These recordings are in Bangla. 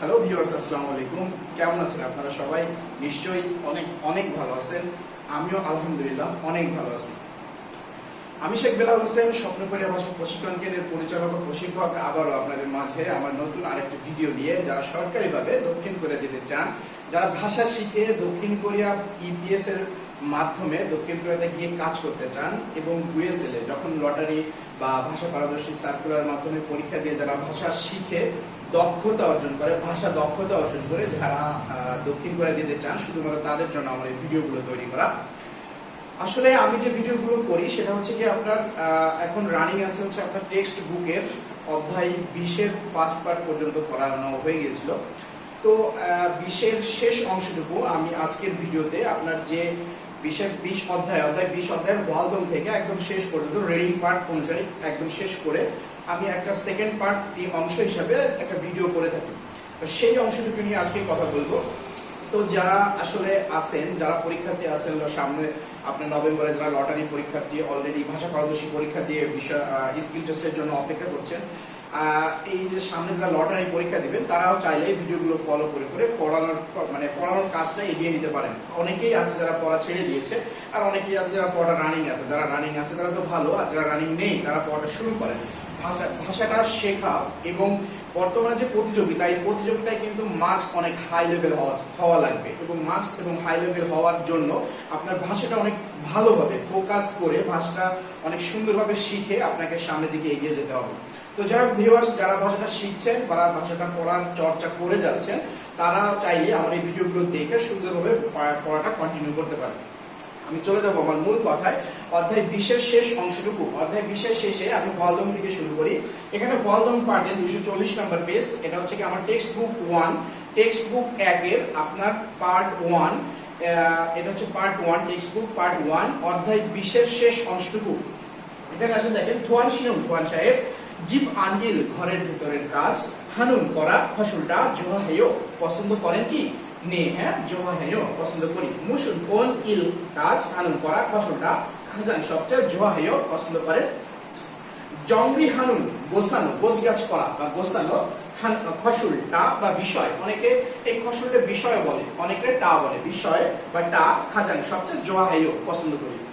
হ্যালো ভিউয়ার্স আসসালামু আলাইকুম। কেমন আছেন আপনারা সবাই? নিশ্চয়ই অনেক অনেক ভালো আছেন। আমিও আলহামদুলিল্লাহ অনেক ভালো আছি। আমি শেখ বেলাল হোসেন স্বপ্নপরিয়া ভাষা প্রশিক্ষণ কেন্দ্রের পরিচালক ও প্রশিক্ষক। আবারও আপনাদের মাঝে আমার নতুন আরেকটি ভিডিও নিয়ে যারা সরকারিভাবে দক্ষিণ কোরিয়া যেতে চান, যারা ভাষা শিখে দক্ষিণ কোরিয়া ইপিএস এর মাধ্যমে দক্ষিণ কোরিয়াতে গিয়ে কাজ করতে চান এবং এ যখন লটারি বা ভাষা পারদর্শী সার্কুলার মাধ্যমে পরীক্ষা দিয়ে যারা ভাষা শিখে দক্ষতা অর্জন করে, ভাষা দক্ষতা অর্জন করে যারা দক্ষিণ কোরিয়া যেতে চান, শুধুমাত্র তাদের জন্য আমার এই ভিডিওগুলো তৈরি করা। আসলে আমি যে ভিডিওগুলো করি সেটা হচ্ছে কি আপনার এখন রানিং আছে হচ্ছে আপনার টেক্সট বুকের অধ্যায় বিশের ফার্স্ট পার্ট পর্যন্ত করানো হয়ে গেছিল তো বিশের শেষ অংশটুকু আমি আজকের ভিডিওতে আপনার যে বিশের বিশ অধ্যায় অধ্যায় বিশ অধ্যায়ের ওয়ালদম থেকে একদম শেষ পর্যন্ত পার্ট অনুযায়ী একদম শেষ করে আমি একটা সেকেন্ড পার্ট অংশ হিসাবে একটা ভিডিও করে থাকি। সেই অংশটুকু নিয়ে আজকে কথা বলব। তো যারা আসলে আছেন, যারা পরীক্ষার্থী আছেন সামনে আপনার নভেম্বরে যারা লটারি পরীক্ষার্থী অলরেডি ভাষা পারদর্শী পরীক্ষা দিয়ে বিষয় স্কিল টেস্টের জন্য অপেক্ষা করছেন এই যে সামনে যারা লটারি পরীক্ষা দিবেন, তারাও চাইলে এই ভিডিওগুলো ফলো করে করে পড়ানোর মানে পড়ানোর কাজটা এগিয়ে নিতে পারেন। অনেকেই আছে যারা পড়া ছেড়ে দিয়েছে, আর অনেকেই আছে যারা পড়া রানিং আছে। যারা রানিং আছে, তারা তো ভালো, আর যারা রানিং নেই, তারা পড়াটা শুরু করেন। ভাষা, ভাষাটা শেখা এবং বর্তমানে যে প্রতিযোগিতা, এই প্রতিযোগিতায় কিন্তু মার্কস অনেক হাই লেভেল হওয়া হওয়া লাগবে এবং মার্কস এবং হাই লেভেল হওয়ার জন্য আপনার ভাষাটা অনেক ভালোভাবে ফোকাস করে ভাষাটা অনেক সুন্দরভাবে শিখে আপনাকে সামনের দিকে এগিয়ে যেতে হবে। তো যাই হোক ভিউয়ার্স যারা ভাষাটা শিখছেন বা ভাষাটা পড়ার চর্চা করে যাচ্ছেন, তারা চাইলে আমার এই ভিডিওগুলো দেখে সুন্দরভাবে পড়া- পড়াটা কন্টিনিউ করতে পারেন। আমি চলে যাব আমার মূল কথায়। অধ্যায় বিশের শেষ অংশটুকু। অধ্যায় বিশের শেষে আমি ওয়ালদম থেকে শুরু করি। এখানে ওয়ালদম পার্টে দুইশো চল্লিশ নম্বর পেজ এটা হচ্ছে কি আমার textbook one textbook একের আপনার পার্ট ওয়ান এটা হচ্ছে part one textbook part one অধ্যায় বিশের শেষ অংশটুকু। এখানে আসে দেখেন থোয়ান সিনম থোয়ান সাহেব। জিপ আনগিল ঘরের ভিতরের কাজ, হানুন করা, ফসলটা জোহা হেয়, পছন্দ করেন কি? নে হ্যাঁ জোহা হেয়, পছন্দ করি। মুসুন কোন ইল কাজ, হানুন করা, ফসলটা খাজান সবচেয়ে জোহা হেয়, পছন্দ করেন? জংরি হানুন, গোসানো, গোছগাছ করা বা গোসানো হান- ফসলটা বা বিষয়। অনেকে এই ফসলটা বিষয় বলে, অনেকে টা বলে, বিষয় বা টা খাজান সবচেয়ে জোহা হেয়, পছন্দ করি।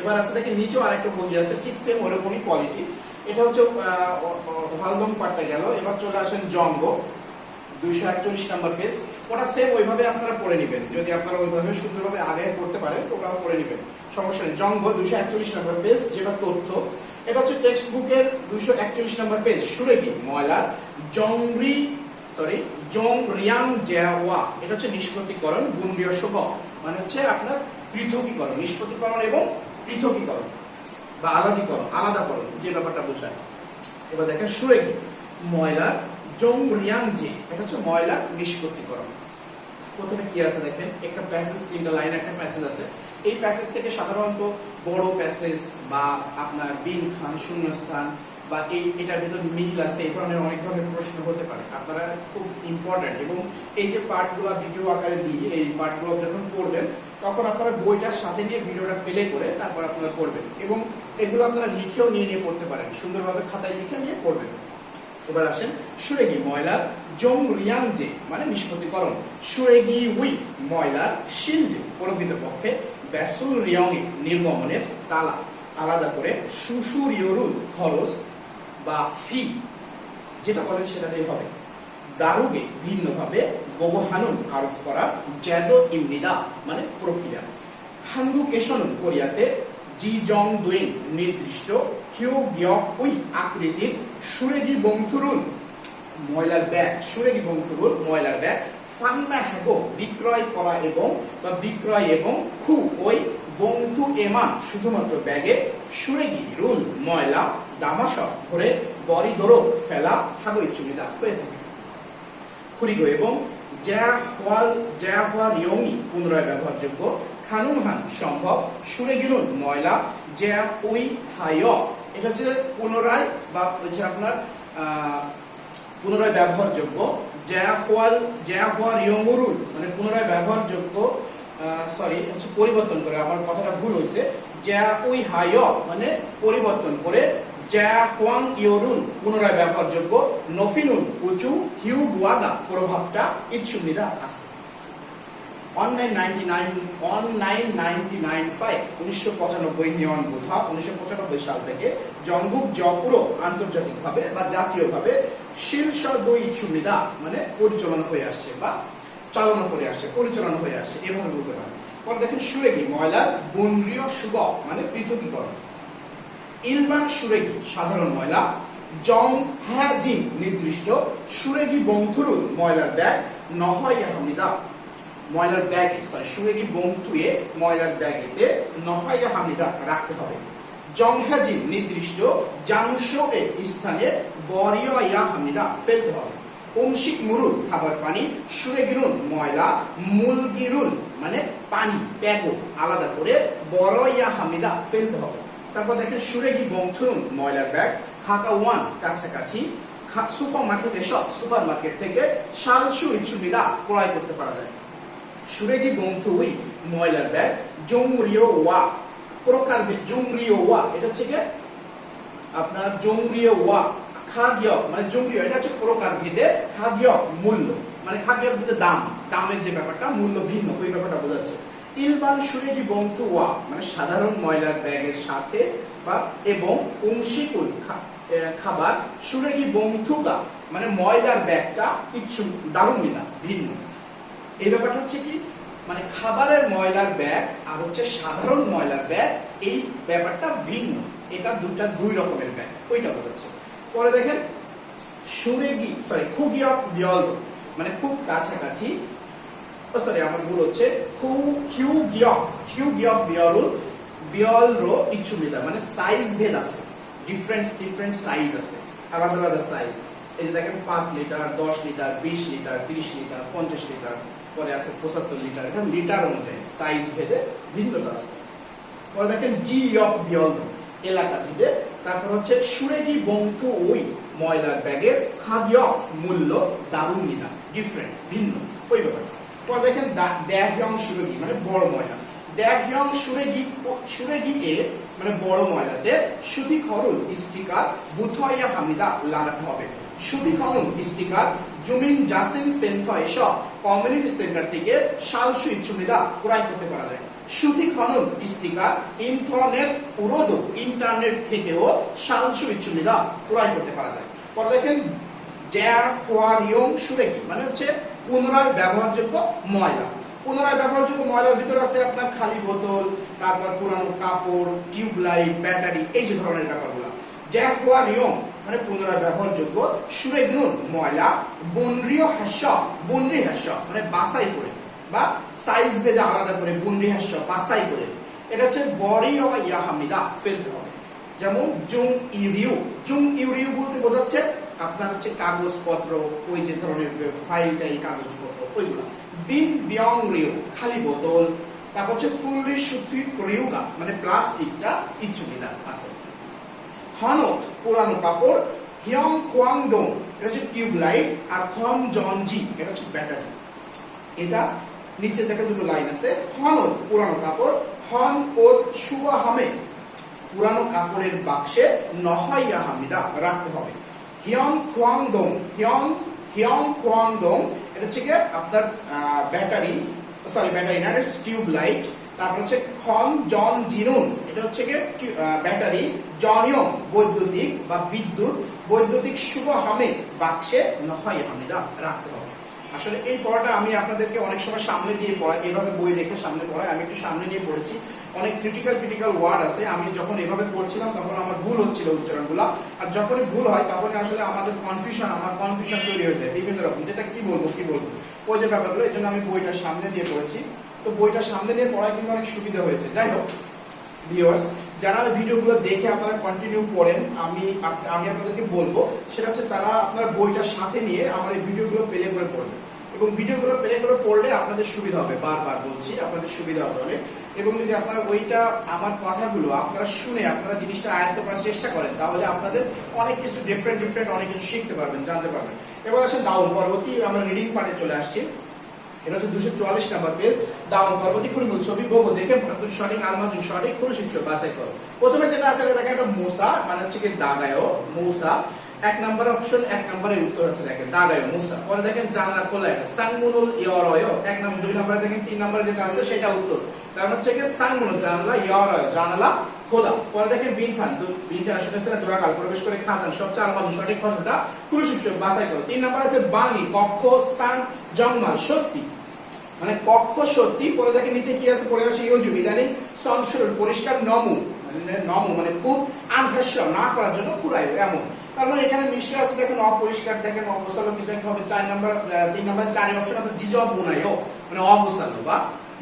এবার আছে দেখেন নিচেও আরেকটা বই আছে, ঠিক সেম ওরকমই কোয়ালিটি এটা হচ্ছে হালদম পাটটা গেল। এবার চলে আসেন জঙ্গ। দুইশো একচল্লিশ নাম্বার পেজ ওটা সেম ওইভাবে আপনারা পড়ে নেবেন। যদি আপনারা ওইভাবে সুন্দরভাবে আগে পড়তে পারেন ওটাও পড়ে নেবেন। সমস্যা নেই। জঙ্গ, দুইশো একচল্লিশ নাম্বার পেজ যেটা তথ্য। এটা হচ্ছে টেক্সট বুকের দুইশো একচল্লিশ নাম্বার পেজ সুরেগি ময়লার জংরি সরি জং রিয়াং জেওয়া। এটা হচ্ছে নিষ্পত্তিকরণ গুণীয় সহ। মানে হচ্ছে আপনার পৃথকীকরণ, নিষ্পত্তিকরণ এবং পৃথকীকরণ। বা আলাদীকরণ আলাদাকরণ যে ব্যাপারটা বোঝায়। এবার দেখেন সুরেগি, ময়লা জং রিয়াং জে এটা হচ্ছে ময়লা নিষ্পত্তিকরণ। প্রথমে কি আছে দেখেন? একটা প্যাসেজ তিনটা লাইন একটা প্যাসেজ আছে। এই প্যাসেজ থেকে সাধারণত বড় প্যাসেজ বা আপনার বিন খান, শূন্যস্থান বা এই, এটার ভিতর মিল আছে, এই ধরনের অনেক ধরনের প্রশ্ন হতে পারে। আপনারা খুব ইম্পর্টেন্ট এবং এই যে পার্টগুলো ভিডিও আকারে দিয়ে, এই পার্টগুলো যখন পড়বেন তখন আপনারা বইটার সাথে নিয়ে ভিডিওটা প্লে করে তারপর আপনারা পড়বেন। এবং এগুলো আপনারা লিখেও নিয়ে নিয়ে পড়তে পারেন। সুন্দরভাবে খাতায় লিখে নিয়ে পড়বেন। এবার আসেন সুরেগি ময়লার জং রিয়াং যে মানে নিষ্পত্তিকরণ। সুরেগি উই ময়লার শিলজে প্রকৃত পক্ষে ব্যাসুল রিয়ং নির্গমনের তালা। আলাদা করে সুসুরিয়রুল খরচ বা ফি, যেটা বলেন সেটা দিয়ে হবে। দারুগে ভিন্নভাবে গোবহানুন আরোপ করা জ্যাদ ইমনিদা মানে প্রক্রিয়া। হানগুক এসনুন কোরিয়াতে জি জং দুইন নির্দিষ্ট হিউ গিয়ক উই আকৃতির সুরেগি বংথুরুন ময়লার ব্যাগ, সুরেগি বংথুরুন ময়লার ব্যাগ ফান্না হ্যাগো বিক্রয় করা এবং বা বিক্রয় এবং খু ওই বংথু এমা শুধুমাত্র ব্যাগে সুরেগি রুল ময়লা দামাশক ভরে বরি দোরো ফেলা থাগো চুমিদা হয়ে থাকে। খুরিগো এবং জ্যা হওয়াল জ্যা হওয়া রিয়ংই পুনরায় ব্যবহারযোগ্য। খানুমহান সম্ভব। সুরে গিলুন ময়লা জ্যা ওই হায়। এটা হচ্ছে পুনরায় বা হচ্ছে আপনার পুনরায় ব্যবহারযোগ্য। জ্যা হওয়াল জ্যা হওয়া রিয়মরুল মানে পুনরায় ব্যবহারযোগ্য সরি হচ্ছে পরিবর্তন করে, আমার কথাটা ভুল হয়েছে জ্যা ওই হায় মানে পরিবর্তন করে হোয়াং ইয়রুন পুনরায় ব্যবহারযোগ্য নফিনুন প্রচুর হিউগুয়াগা প্রভাবটা আছে। সাল থেকে জঙ্গুক জপুরো আন্তর্জাতিকভাবে বা জাতীয়ভাবে শীর্ষ দুই সুবিধা মানে পরিচালনা হয়ে আসছে বা চালনা করে আসছে, পরিচালনা হয়ে আসছে, এভাবে বলতে পারেন। পরে দেখেন সুরেগি, ময়লার বন্দ্রীয় সুগ মানে পৃথকীকরণ। ইলবান সুরেগি, সাধারণ ময়লা। জং হ্যাজিম নির্দিষ্ট। সুরেগি বংথুরুল ময়লার ব্যাগ। নহয় হামিদা ময়লার ব্যাগে সরি সুরেগি বংথুয়ে ময়লার ব্যাগেতে নহয় হামিদা রাখতে হবে। জংহাজি নির্দিষ্ট। জাংশ এ স্থানে বরিয়া হামিদা ফেলতে হবে। অংশিক মুরুল, খাবার পানি। সুরেগিরুল ময়লা। মুলগিরুল মানে পানি প্যাগো আলাদা করে বড়ইয়া হামিদা ফেলতে হবে। তারপর দেখেন সুরেগি বংথুন ময়লার ব্যাগ খাকা ওয়ান, কাছাকাছি সুপার মার্কেট এসব সুপার মার্কেট থেকে শালসু ইচ্ছুবিদা ক্রয় করতে পারা যায়। সুরেগি বংথুই ময়লার ব্যাগ জংরিও ওয়া প্রকার জংরিও ওয়া, এটা হচ্ছে গিয়ে আপনার জংরিও ওয়া খাদ্য মানে জংরিও এটা হচ্ছে প্রকার ভেদে খাদ্য মূল্য মানে খাদ্য ভেদে দাম, দামের যে ব্যাপারটা, মূল্য ভিন্ন, ওই ব্যাপারটা বোঝাচ্ছে। ইলবান সুরেগি বংথু ওয়া মানে সাধারণ ময়লার ব্যাগের সাথে বা এবং অংশীকুল খাবার সুরেগি বংথুগা মানে ময়লার ব্যাগটা ইচ্ছু দারুণ না ভিন্ন। এই ব্যাপারটা হচ্ছে কি মানে খাবারের ময়লার ব্যাগ আর হচ্ছে সাধারণ ময়লার ব্যাগ, এই ব্যাপারটা ভিন্ন। এটা দুটা দুই রকমের ব্যাগ, ওইটা বোঝাচ্ছে পরে দেখেন সুরেগি সরি খুগিয়ক বিয়ল মানে খুব কাছাকাছি সরি আমার ভুল হচ্ছে। বিয়ল রো ইচ্ছুমিদা মানে সাইজ ভেদ আছে। ডিফারেন্ট ডিফারেন্ট সাইজ আছে। আলাদা আলাদা সাইজ এই যে দেখেন, পাঁচ লিটার, দশ লিটার, বিশ লিটার, তিরিশ লিটার, পঞ্চাশ লিটার, পরে আছে পঁচাত্তর লিটার। এটা লিটার অনুযায়ী সাইজ ভেদে ভিন্নতা আছে। পরে দেখেন, জি অফ বিয়ল এলাকা ভেদে। তারপর হচ্ছে, সুরেগি বংথু ওই, ময়লার ব্যাগের খাদ্য মূল্য, দারুণ নিনা ডিফারেন্ট ভিন্ন। ওই ব্যাপার পরে দেখেন দ্যাহয়ং সুরেগি মানে বড় ময়লা। দ্যাহয়ং সুরেগি সুরেগি এর মানে বড় ময়লাতে সুতি খরুল স্টিকার বুথয়া হামিদা লাগাতে হবে। সুতি খরুল স্টিকার জুমিন জাসিন সেন্থ এসব কমিউনিটি সেন্টার থেকে শালসু ইচ্ছুমিদা ক্রয় করতে পারা যায়। সুতি খনন স্টিকার ইন্টারনেট উরোদ ইন্টারনেট থেকেও শালসু ইচ্ছুমিদা ক্রয় করতে পারা যায়। পরে দেখেন জ্যাকোয়ারিয়ম সুরেকি মানে হচ্ছে পুনরায় ব্যবহারযোগ্য ময়লা। পুনরায় ব্যবহারযোগ্য ময়লার ভিতরে আছে আপনার খালি বোতল, তারপর পুরানো কাপড়, টিউবলাইট, ব্যাটারি, এই যে ধরনের ব্যাপারগুলো। জ্যাকোয়ারিয়ম মানে পুনরায় ব্যবহারযোগ্য সুরেগনুন ময়লা বনরীয় হাস্য বনরি হাস্য মানে বাসাই করে, বা সাইজ ভেদে আলাদা করে বনরি হাস্য বাসাই করে। এটা হচ্ছে বড়ি ও ইয়াহামিদা ফেলতে হবে। যেমন জুং ইউরিউ জুং ইউরিউ বলতে বোঝাচ্ছে আপনার হচ্ছে কাগজপত্র, ওই যে ধরনের ফাইল টাইল কাগজপত্র, ওইগুলো। বিন বিয়ং রিউ খালি বোতল, তারপর হচ্ছে ফুলরি সুতি রিউগা মানে প্লাস্টিকটা ইচ্ছুবিদা আছে। হনত পুরানো কাপড়, হিয়ং কোয়াং দং, এটা হচ্ছে টিউব লাইট আর খন জনজি এটা হচ্ছে ব্যাটারি। এটা নিচে দেখে দুটো লাইন আছে হনত পুরানো কাপড়, হন ও সুয়া হামে। পুরানো কাপড়ের বাক্সে নহাইয়া হামিদা, রাখতে হবে। হিয়ং খোয়াং হিয়ং হিয়ং খোয়াং এটা হচ্ছে কি আপনার ব্যাটারি সরি ব্যাটারি না, এটা টিউব লাইট তারপর হচ্ছে খন জন জিনুন। এটা হচ্ছে কি ব্যাটারি জনিয়ম, বৈদ্যুতিক বা বিদ্যুৎ। বৈদ্যুতিক শুভ হামে, বাক্সে নহয় হামিদা রাখতে হবে। আসলে এই পড়াটা আমি আপনাদেরকে অনেক সময় সামনে দিয়ে পড়াই এভাবে বই রেখে সামনে পড়াই। আমি একটু সামনে নিয়ে পড়েছি। অনেক ক্রিটিক্যাল ক্রিটিক্যাল ওয়ার্ড আছে। আমি যখন এভাবে পড়ছিলাম, তখন আমার ভুল হচ্ছিল উচ্চারণগুলো। আর যখনই ভুল হয় তখন আসলে আমাদের কনফিউশন আমার কনফিউশন তৈরি হয়ে যায়। বিভিন্ন রকম। যেটা কি বলব কি বলব? ওই যে ব্যাপারগুলো, এই জন্য আমি বইটা সামনে দিয়ে পড়েছি। তো বইটা সামনে নিয়ে পড়ায় কিন্তু অনেক সুবিধা হয়েছে। যাই হোক ভিউয়ার্স যারা ভিডিওগুলো দেখে আপনারা কন্টিনিউ করেন, আমি আমি আপনাদেরকে বলব, সেটা হচ্ছে তারা আপনার বইটার সাথে নিয়ে আমার এই ভিডিওগুলো প্লে করে পড়বে। এবং ভিডিওগুলো প্লে করে পড়লে আপনাদের সুবিধা হবে, বারবার বলছি, আপনাদের সুবিধা হবে এবং যদি আপনারা ওইটা, আমার কথাগুলো আপনারা শুনে আপনারা জিনিসটা আয়ত্ত করার চেষ্টা করেন, তাহলে আপনাদের অনেক কিছু ডিফারেন্ট ডিফারেন্ট অনেক কিছু শিখতে পারবেন, জানতে পারবেন। এবার আসেন দাউন পরবর্তী আমরা রিডিং পার্টে চলে আসছি। এটা হচ্ছে দুশো চুয়াল্লিশ নাম্বার পেজ। দাউন পরবর্তী খুরমুল ছবি, বহু দেখে সঠিক আলমাজিন সঠিক খুরু শিখছো বাছাই করো। প্রথমে যেটা আছে দেখেন একটা মূসা মানে হচ্ছে কি দাগায়ও মূসা। এক নাম্বার অপশন, এক নাম্বারের উত্তর আছে দেখেন দাগায় মুসা। পরে দেখেন জানলা খোলা এটা? সানমুনুল ইয়রয় এক নাম্বার, দুই নাম্বারে দেখেন, তিন নাম্বারে যেটা আছে, সেটা উত্তর। কারণ হচ্ছে কি সানমুনুল জানলা ইয়রয় জানলা খোলা। পরে দেখেন বিনখান বিনখান আসলে স্থানে দোরাকাল প্রবেশ করে খাতান সবচেয়ে আলমাজ সঠিক ফসলটা কুরুশিপ বাছাই করো। তিন নাম্বার আছে বাণী কক্ষ, স্থান জন্মাল সত্যি। মানে কক্ষ, সত্যি, পরে দেখেন নিচে কি আছে পরে আছে ইয়োজু ইদানিং সংসর পরিষ্কার, নমু। মানে নমু মানে খুব আনভাষ্য না করার জন্য পুরাই এমন। তার মানে এখানে নিশ্চয় আছে, দেখেন অপরিষ্কার, দেখেন অবসালো কিছু হবে। চার নাম্বার তিন নাম্বার চারি অপশন আছে, জিজব বুনায় মানে অবসালো বা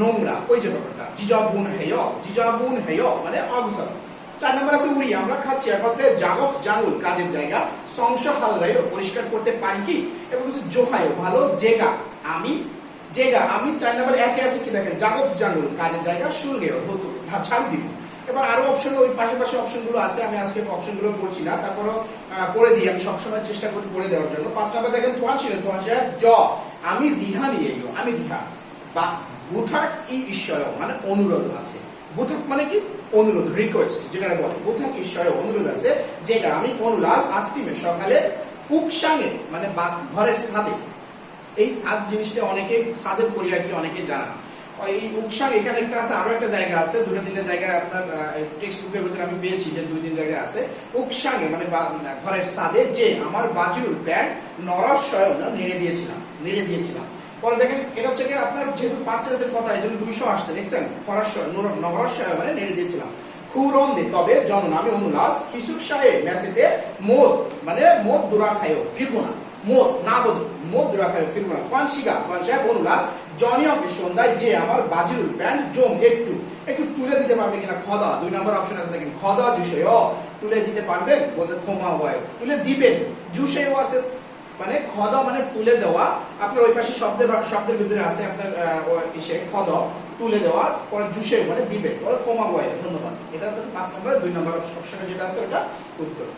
নোংরা ওই যে ব্যাপারটা জিজব বুন হেয় জিজব বুন হেয় মানে অবসালো চার নম্বর আছে উড়ি আমরা খাচ্ছি একত্রে জাগফ জানুল কাজের জায়গা সংস হালরায় পরিষ্কার করতে পারি কি এবং হচ্ছে জোহায় ভালো জেগা আমি জেগা আমি চার নম্বর একে আছে কি দেখেন জাগফ জানুল কাজের জায়গা শুলগেও ধরতো ছাড় দিব এবার আরও অপশন ওই পাশে পাশে অপশনগুলো আছে আমি আজকে অপশনগুলো পড়ছি না তারপরও পড়ে দিই আমি সবসময় চেষ্টা করি পড়ে দেওয়ার জন্য পাঁচ নম্বর দেখেন তোমার ছিলেন তোমার জ আমি রিহা নিয়ে আমি রিহা বা বুথাক ই ঈশ্বর মানে অনুরোধ আছে। বুথাক মানে কি? অনুরোধ রিকোয়েস্ট যেটা বলে। বুথাক ঈশ্বর অনুরোধ আছে, যেটা আমি অনুরাজ আসতিমে সকালে উকসাঙে মানে ঘরের ছাদে। এই সাত জিনিসটা অনেকে কোরিয়া কি অনেকে জানা এই উকসাং এখানে একটা আছে, আরও একটা জায়গা আছে, দুটো তিনটা জায়গায় আপনার টেক্সট বুকের ভিতরে আমি পেয়েছি যে দুই তিন জায়গায় আছে। উকসাঙে মানে ঘরের সাদে যে আমার বাজিরুল প্যান্ট নরস্বয় নেড়ে দিয়েছিলাম নেড়ে দিয়েছিলাম। পরে দেখেন, এটা হচ্ছে কি আপনার যেহেতু পাঁচ টেন্সের কথা, এই জন্য দুইশো আসছে, দেখছেন? ফরাস্বয় নগরস্বয় মানে নেড়ে দিয়েছিলাম। খুরন্দে, তবে জনন আমি অনুলাস কৃষক সাহেব মেসেতে মোদ মানে মোদ দুরা খায়ও ফিরবো না। মোদ, না বোধ, মোদ দুরা খায়ও ফিরবো না। পান শিগা পান সাহেব অনুলাস জনিয়কে সন্ধ্যায় যে আমার বাজিরুল প্যান্ট জম একটু একটু তুলে দিতে পারবে কিনা খদা, দুই নম্বর অপশন আছে দেখেন, খদা জুসেয়, তুলে দিতে পারবেন? বলছে, ক্ষমা হয়, তুলে দিবেন জুসেও আছে। মানে খদ মানে তুলে দেওয়া। আপনার ওই পাশে শব্দের শব্দের ভিতরে আছে আপনার ইসে খদ, তুলে দেওয়া, পরে জুসে মানে দিবে, পরে কমা বয়, ধন্যবাদ। এটা পাঁচ নম্বর, দুই নম্বর অপশনে যেটা আছে ওটা উত্তর।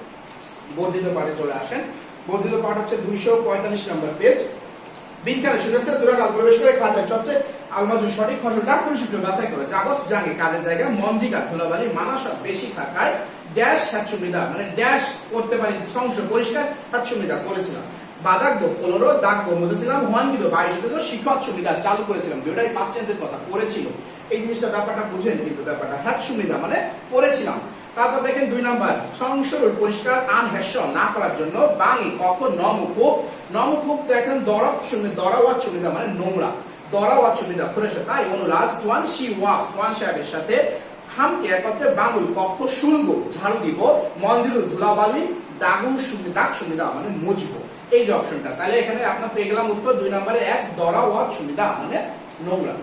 বর্ধিত পাঠে চলে আসেন। বর্ধিত পাঠ হচ্ছে দুইশো পঁয়তাল্লিশ নম্বর পেজ। বিজ্ঞানের সুরেস্তার দুরাকাল প্রবেশ করে কাজের সবচেয়ে আলমাজুর সঠিক ফসলটা পরিশুদ্ধ বাছাই করে। জাগফ জাঙ্গে কাজের জায়গায় মঞ্জিকা ধুলাবালি মানাসব বেশি থাকায় ড্যাশ হ্যাচুমিদা মানে ড্যাশ করতে পারি সংস পরিষ্কার হ্যাচুমিদা করেছিলাম বাদাগ্দ ফলোরো দাগ্দ বুঝেছিলাম হুয়ানগিদ বাইশ শিক্ষক সুবিধা চালু করেছিলাম। দুটাই পাস্ট টেন্সের কথা, করেছিল। এই জিনিসটা ব্যাপারটা বুঝেন কিন্তু ব্যাপারটা। হ্যাচ সুবিধা মানে করেছিলাম। তারপর দেখেন দুই নাম্বার সংসর পরিষ্কার আন হেস্য না করার জন্য বাঙি, কখন নমুকুপ নমুকুপ দেখেন দরব শুনে দরাওয়াত সুবিধা মানে নোংরা। দরাওয়াত সুবিধা করেছে তাই অনুলাস ওয়ান শি ওয়া ওয়ান সাহেবের সাথে হামকে একত্রে বাঙুল, কক্ষ শুনব, ঝাড়ু দিব, মন্দির, ধুলাবালি দাগু সুবিধা সুবিধা মানে মুছবো। এই যে অপশনটা তাহলে এখানে আপনার পেয়ে গেলাম উত্তর দুই নম্বরে এক দরা ওয়াত সুবিধা মানে নোংরা।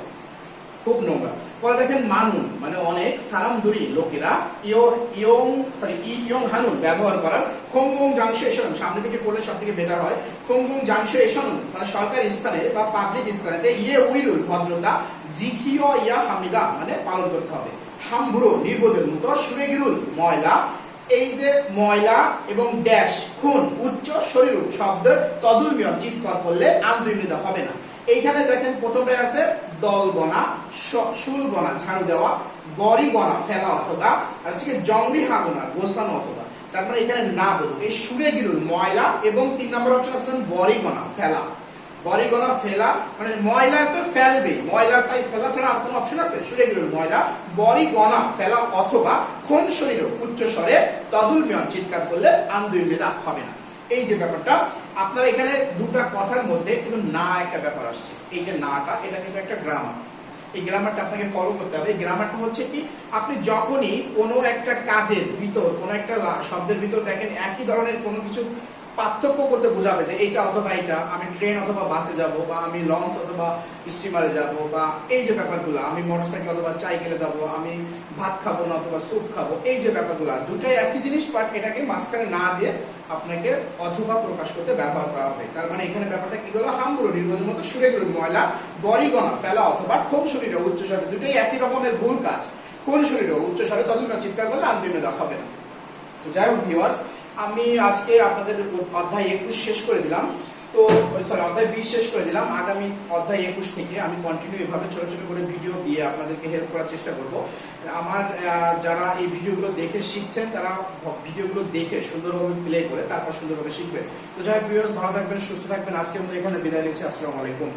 খুব নোংরা। পরে দেখেন মানুন মানে অনেক সালাম ধরি লোকেরা ইয়ো সরি ইয়ং হানুন ব্যবহার করার খোংগং জাংশু এসন সামনে থেকে পড়লে সব থেকে বেটার হয় খোংগং জাংশু এসন মানে সরকারি স্থানে বা পাবলিক স্থানে ইয়ে উইরুল ভদ্রতা জিকিও ইয়া হামিদা মানে পালন করতে হবে। হামবুড়ো নির্বোধের মতো সুরেগিরুল, ময়লা এই যে ময়লা এবং ড্যাশ, খুন, উচ্চ শরীর শব্দ তদুলমিয় চিৎকার করলে আন্দোলনিত হবে না। এইখানে দেখেন প্রথমটা আছে দল গণা শুল গণা ঝাড়ু দেওয়া গড়ি গণা ফেলা অথবা, আর হচ্ছে জঙ্গলি হাগোনা, গোসানো অথবা। তার মানে এখানে না বলুক এই সুরে গিরুল ময়লা এবং তিন নম্বর অপশন আছে বড়ি গণা ফেলা। বড়ি গণা ফেলা মানে ময়লা তো ফেলবে ময়লা তাই ফেলা ছাড়া আর কোনো অপশন আছে? সুরে গিরুল ময়লা। ফেলা অথবা কোন শরীর উচ্চ স্বরে চিৎকার করলে হবে না। এই যে ব্যাপারটা, আপনার এখানে দুটা কথার মধ্যে কিন্তু না একটা ব্যাপার আসছে। এই যে নাটা, এটা কিন্তু একটা গ্রামার এই গ্রামারটা আপনাকে ফলো করতে হবে। এই গ্রামারটা হচ্ছে কি, আপনি যখনই কোনো একটা কাজের ভিতর, কোনো একটা শব্দের ভিতর দেখেন একই ধরনের কোনো কিছু পার্থক্য করতে বোঝাবে যে এইটা অথবা এটা আমি ট্রেন অথবা বাসে যাব, বা আমি লঞ্চ অথবা স্টিমারে যাব, বা এই যে ব্যাপারগুলো, আমি মোটরসাইকেল অথবা সাইকেলে যাব, আমি ভাত খাব না অথবা স্যুপ খাব, এই যে ব্যাপারগুলো, দুটাই একই জিনিস বাট এটাকে মাঝখানে না দিয়ে আপনাকে অথবা প্রকাশ করতে ব্যবহার করা হবে। তার মানে এখানে ব্যাপারটা কি হলো? হামগুলো নির্বোধের মতো সুরে গুলো, ময়লা বরিগণা ফেলা অথবা কোন শরীরে উচ্চ স্বরে, দুটোই একই রকমের ভুল কাজ। কোন শরীরে উচ্চ স্বরে তদন্ত চিৎকার করলে আন্দোলন হবে না। তো যাই হোক ভিউয়ার্স আমি আজকে আপনাদের অধ্যায় একুশ শেষ করে দিলাম। তো সরি অধ্যায় বিশ শেষ করে দিলাম। আগামী অধ্যায় একুশ থেকে আমি কন্টিনিউ এভাবে ছোট ছোট করে ভিডিও দিয়ে আপনাদেরকে হেল্প করার চেষ্টা করব। আমার যারা এই ভিডিওগুলো দেখে শিখছেন, তারা ভিডিওগুলো দেখে সুন্দরভাবে প্লে করে, তারপর সুন্দরভাবে শিখবেন তো যাই ভিউয়ার্স ভালো থাকবেন, সুস্থ থাকবেন। আজকের মতো এখানে বিদায় নিচ্ছি। আসসালামু আলাইকুম।